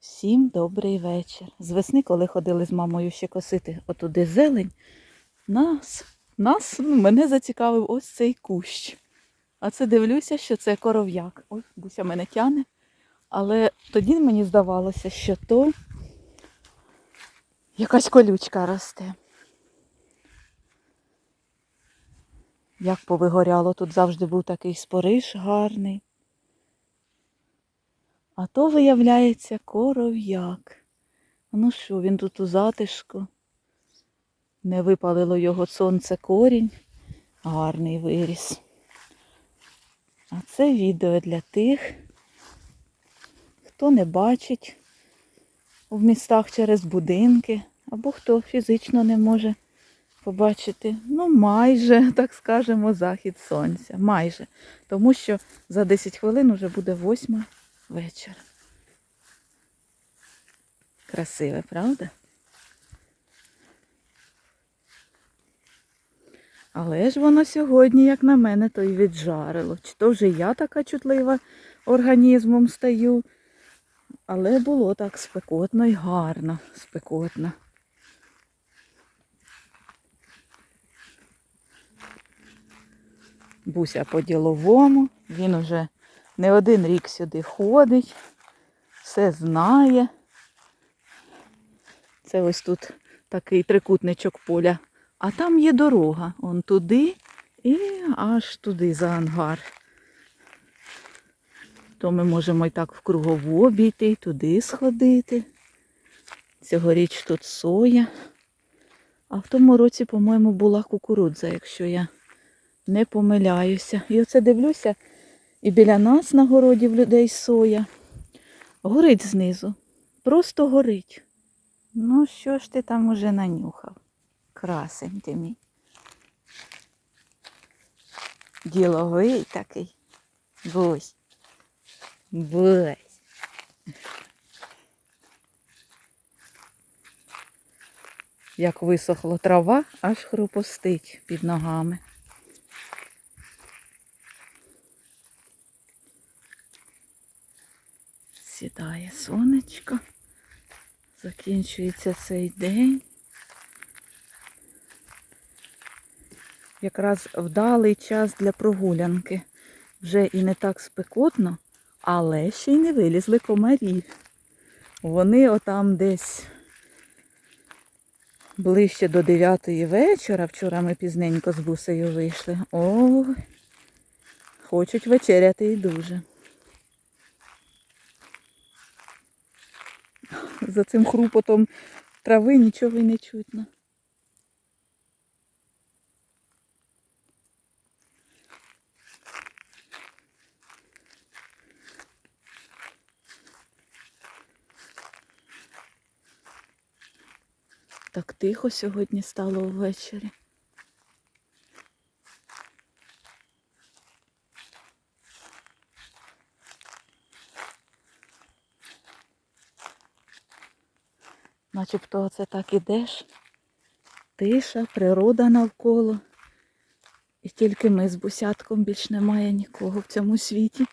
Всім добрий вечір. З весни, коли ходили з мамою ще косити отуди зелень, нас, нас, ну, мене зацікавив ось цей кущ. А це дивлюся, що це коров'як. Ой, Буся мене тяне. Але тоді мені здавалося, що то якась колючка росте. Як повигоряло, тут завжди був такий спориш гарний. А то, виявляється, коров'як. Ну що, він тут у затишку. Не випалило його сонце корінь. Гарний виріс. А це відео для тих, хто не бачить в містах через будинки, або хто фізично не може побачити, ну, майже, так скажемо, захід сонця. Майже. Тому що за 10 хвилин вже буде восьма вечора. Красиве, правда? Але ж воно сьогодні, як на мене, то й віджарило. Чи то вже я така чутлива організмом стаю. Але було так спекотно і гарно спекотно. Буся по-діловому, він уже не один рік сюди ходить, все знає. Це ось тут такий трикутничок поля. А там є дорога. Он туди і аж туди за ангар. То ми можемо і так в кругову обійти, і туди сходити. Цьогоріч тут соя. А в тому році, по-моєму, була кукурудза, якщо я не помиляюся. І оце дивлюся, і біля нас на городі в людей соя. Горить знизу. Просто горить. Ну, що ж ти там уже нанюхав? Красень ти мій. Діловий такий. Бусь. Бусь. Як висохла трава, аж хрупостить під ногами. Сідає сонечко. Закінчується цей день. Якраз вдалий час для прогулянки. Вже і не так спекотно, але ще й не вилізли комарі. Вони отам десь ближче до 9 вечора, вчора ми пізненько з бусею вийшли. О, хочуть вечеряти і дуже. За цим хрупотом трави нічого й не чутно. Так тихо сьогодні стало ввечері. Начебто оце так ідеш. Тиша, природа навколо. І тільки ми з бусятком більш немає нікого в цьому світі.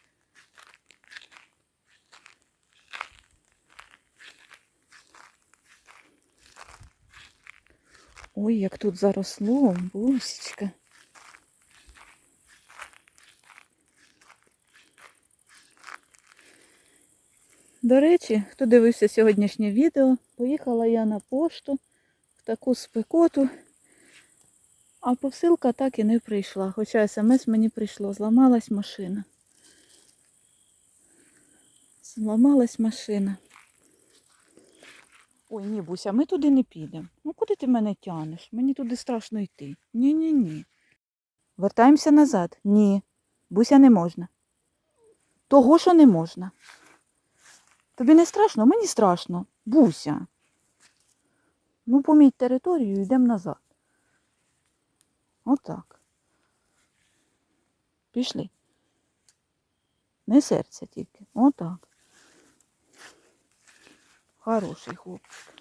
Ой, як тут заросло, бусечка. До речі, хто дивився сьогоднішнє відео, поїхала я на пошту в таку спекоту, а посилка так і не прийшла. Хоча смс мені прийшло, зламалась машина. Зламалась машина. Ой, ні, Буся, ми туди не підемо. Ну куди ти мене тянеш? Мені туди страшно йти. Ні-ні-ні. Вертаємося назад. Ні. Буся не можна. Того, що не можна. Тобі не страшно? Мені страшно. Буся. Ну, поміть територію, йдемо назад. Отак. Пішли. Не серця тільки. Отак. Хороший хлопчик.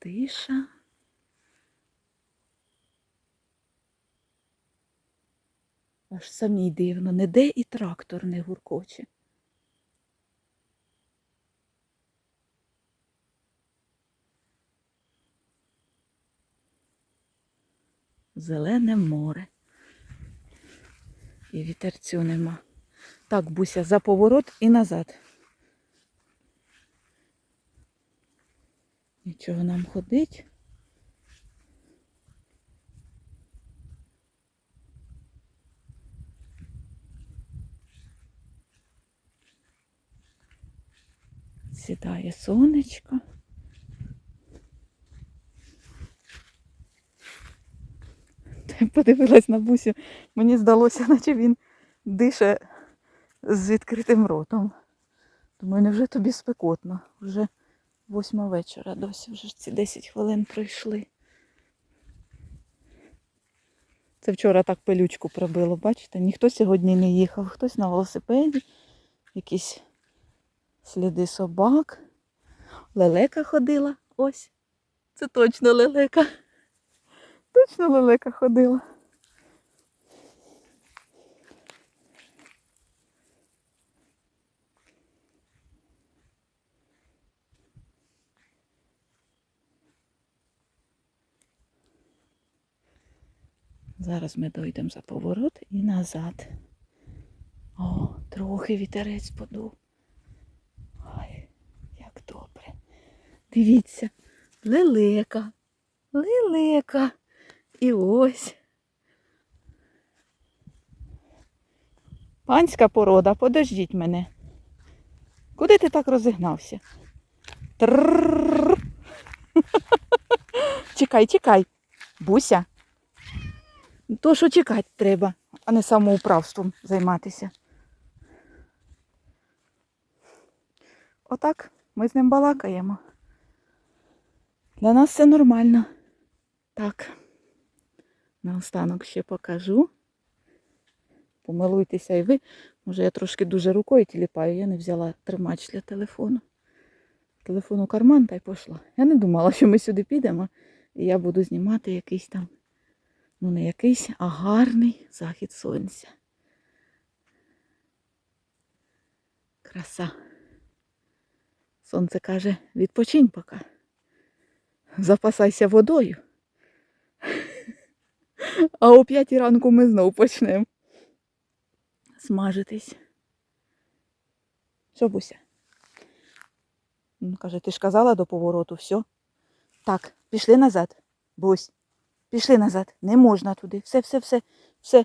Тиша. Аж самій дивно, не де і трактор не гуркоче. Зелене море. І вітерцю нема. Так, Буся, за поворот і назад. Нічого нам ходить. Сідає сонечко. Подивилась на бусю, мені здалося, наче він дише з відкритим ротом. Думаю, невже тобі спекотно? Вже восьма вечора, досі вже ці 10 хвилин пройшли. Це вчора так пилючку прибило, бачите? Ніхто сьогодні не їхав, хтось на велосипеді, якісь сліди собак. Лелека ходила. Ось. Це точно лелека. Точно лелека ходила. Зараз ми дойдемо за поворот і назад. О, трохи вітерець подув. Ой, як добре. Дивіться, лелека, лелека. І ось. Панська порода, подождіть мене. Куди ти так розігнався? Чекай, чекай. Буся. То, що чекати треба, а не самоуправством займатися. Отак ми з ним балакаємо. Для нас все нормально. Так, наостанок ще покажу. Помилуйтеся і ви. Може, я трошки дуже рукою тіліпаю, я не взяла тримач для телефону. Телефон у карман та й пішла. Я не думала, що ми сюди підемо, і я буду знімати якийсь там, ну не якийсь, а гарний захід сонця. Краса. Сонце каже, відпочинь поки. Запасайся водою. А о п'ятій ранку ми знов почнемо смажитись. Що, Буся? Він каже, ти ж казала до повороту, все. Так, пішли назад. Бусь, пішли назад. Не можна туди. Все, все, все, все.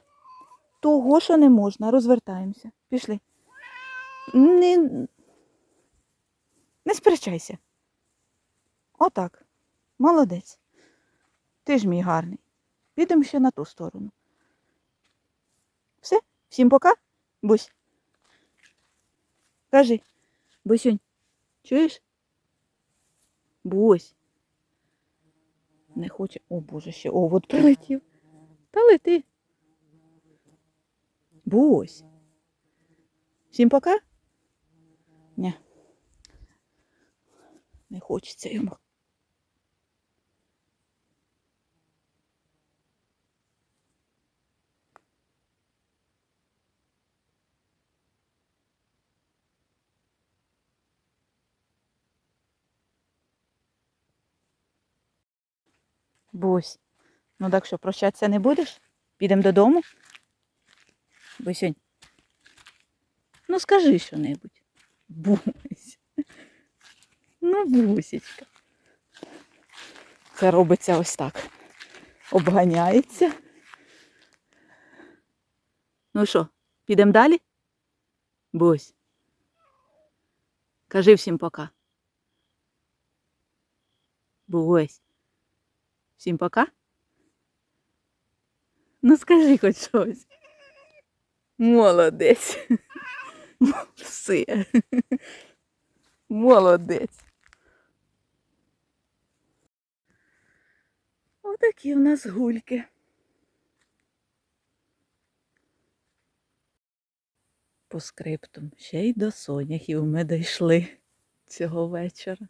Того, що не можна, розвертаємося. Пішли. Не, не сперечайся. Отак. Молодець. Ти ж мій гарний. Підемо ще на ту сторону. Все? Всім пока? Бусь. Кажи. Бусюнь, чуєш? Бусь. Не хоче. О, Боже, ще овод прилетів. Та лети. Бусь. Всім пока? Ні. Не хочеться йому. Бусь. Ну так що, прощатися не будеш? Підемо додому? Бусюнь. Ну скажи що-небудь. Бусь. Ну, бусечка. Це робиться ось так. Обганяється. Ну що, підемо далі? Бусь. Кажи всім пока. Бусь. Всім пока. Ну скажи хоч щось. Молодець. Все. Молодець. Отакі в нас гульки. По скриптум ще й до соняхів ми дійшли цього вечора.